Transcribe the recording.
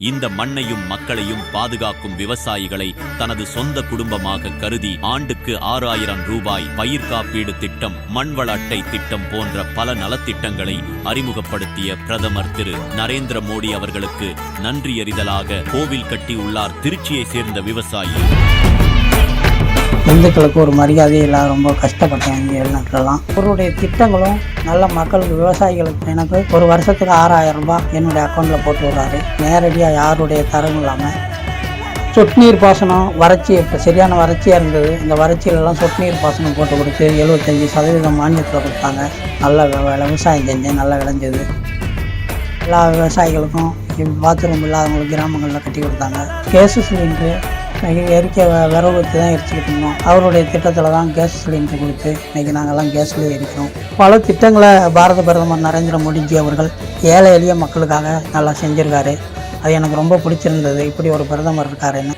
இந்த மண்ணையும் மக்களையும் பாதுகாக்கும் விவசாயிகளை தனது சொந்த குடும்பமாக கருதி ஆண்டுக்கு ஆறாயிரம் ரூபாய் பயிர் காப்பீடு திட்டம் மண்வள அட்டை திட்டம் போன்ற பல நலத்திட்டங்களை அறிமுகப்படுத்திய பிரதமர் திரு நரேந்திர மோடி அவர்களுக்கு நன்றி எறிதலாக கோவில் கட்டியுள்ளார் திருச்சியை சேர்ந்த விவசாயி. இந்துக்களுக்கு ஒரு மரியாதை இல்லை ரொம்ப கஷ்டப்பட்டேன் இங்கே வெளிநாட்டிலலாம் அவருடைய திட்டங்களும் நல்ல மக்களுக்கு விவசாயிகளுக்கு எனக்கு ஒரு வருஷத்துக்கு ஆறாயிரம் ரூபாய் என்னுடைய அக்கௌண்ட்டில் போட்டு விடுறாரு. நேரடியாக யாருடைய தரம் இல்லாமல் சொட்டு நீர் பாசனம் வறட்சி இப்போ சரியான வறட்சியாக இருந்தது. இந்த வறட்சியிலலாம் சொட்டு நீர் பாசனம் போட்டு கொடுத்து எழுபத்தஞ்சி சதவீதம் மானியத்தில் கொடுத்தாங்க. நல்ல விவசாயம் செஞ்சேன் நல்லா விளைஞ்சது. எல்லா விவசாயிகளுக்கும் பாத்ரூம் இல்லாதவங்களுக்கு கிராமங்களில் கட்டி கொடுத்தாங்க. கேஸு சிலிண்டரு இன்றைக்கி எரிக்க வ- விறகு வச்சு தான் எரிச்சுக்கிட்டு இருந்தோம். அவருடைய திட்டத்தில் தான் கேஸ் சிலிண்டர் கொடுத்து இன்றைக்கி நாங்கள்லாம் கேஸ்லேயே எரிக்கிறோம். பல திட்டங்களை பாரத பிரதமர் நரேந்திர மோடிஜி அவர்கள் ஏழை எளிய மக்களுக்காக நல்லா செஞ்சுருக்காரு. அது எனக்கு ரொம்ப பிடிச்சிருந்தது. இப்படி ஒரு பிரதமர் இருக்காருன்னு.